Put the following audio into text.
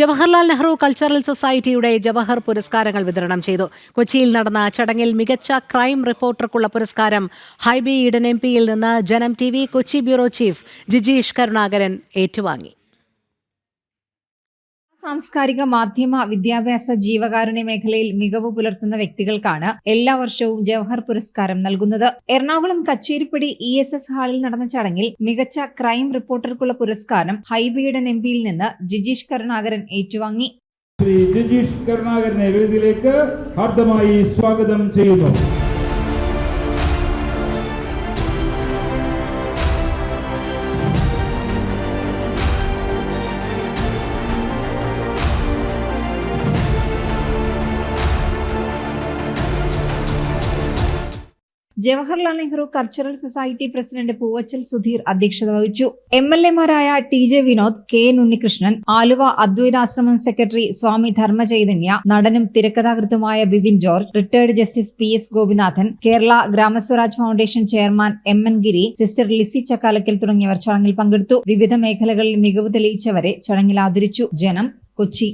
Jawaharlal Nehru cultural സൊസൈറ്റിയുടെ ജവഹർ പുരസ്കാരങ്ങൾ വിതരണം ചെയ്തു. കൊച്ചിയിൽ നടന്ന ചടങ്ങിൽ മികച്ച ക്രൈം റിപ്പോർട്ടർക്കുള്ള പുരസ്കാരം ഹൈബി ഈഡൻ എം പിയിൽ നിന്ന് Janam T Kochi bureau chief Jijeesh Karunakaran ഏറ്റുവാങ്ങി. സാംസ്കാരിക മാധ്യമ വിദ്യാഭ്യാസ ജീവകാരുണ്യ മേഖലയിൽ മികവ് പുലർത്തുന്ന വ്യക്തികൾക്കാണ് എല്ലാ വർഷവും ജവഹർ പുരസ്കാരം നൽകുന്നത്. Ernakulam Kacheripady E S S ഹാളിൽ നടന്ന ചടങ്ങിൽ മികച്ച ക്രൈം റിപ്പോർട്ടർക്കുള്ള പുരസ്കാരം ഹൈബിയുടെ എം പിയിൽ നിന്ന് ജിജീഷ് കരുണാകരൻ ഏറ്റുവാങ്ങി. ശ്രീ ജിജീഷ് കരുണാകരനെ വേദിയിലേക്ക് ഹാർദമായി സ്വാഗതം ചെയ്യുന്നു. Jawaharlal Nehru cultural society president Poovachal Sudheer അധ്യക്ഷത വഹിച്ചു. M L എമാരായ T J Vinod K N Unnikrishnan Aluva Advaithashramam secretary Swami Dharmachaitanya നടനും തിരക്കഥാകൃത്തുമായ Bipin George retired justice P S Gopinathan Kerala Gramaswaraj foundation chairman M N Giri sister Lissy Chakkalakkal തുടങ്ങിയവർ ചടങ്ങിൽ പങ്കെടുത്തു. വിവിധ മേഖലകളിൽ മികവ് തെളിയിച്ചവരെ ചടങ്ങിൽ ആദരിച്ചു. ജനം കൊച്ചി.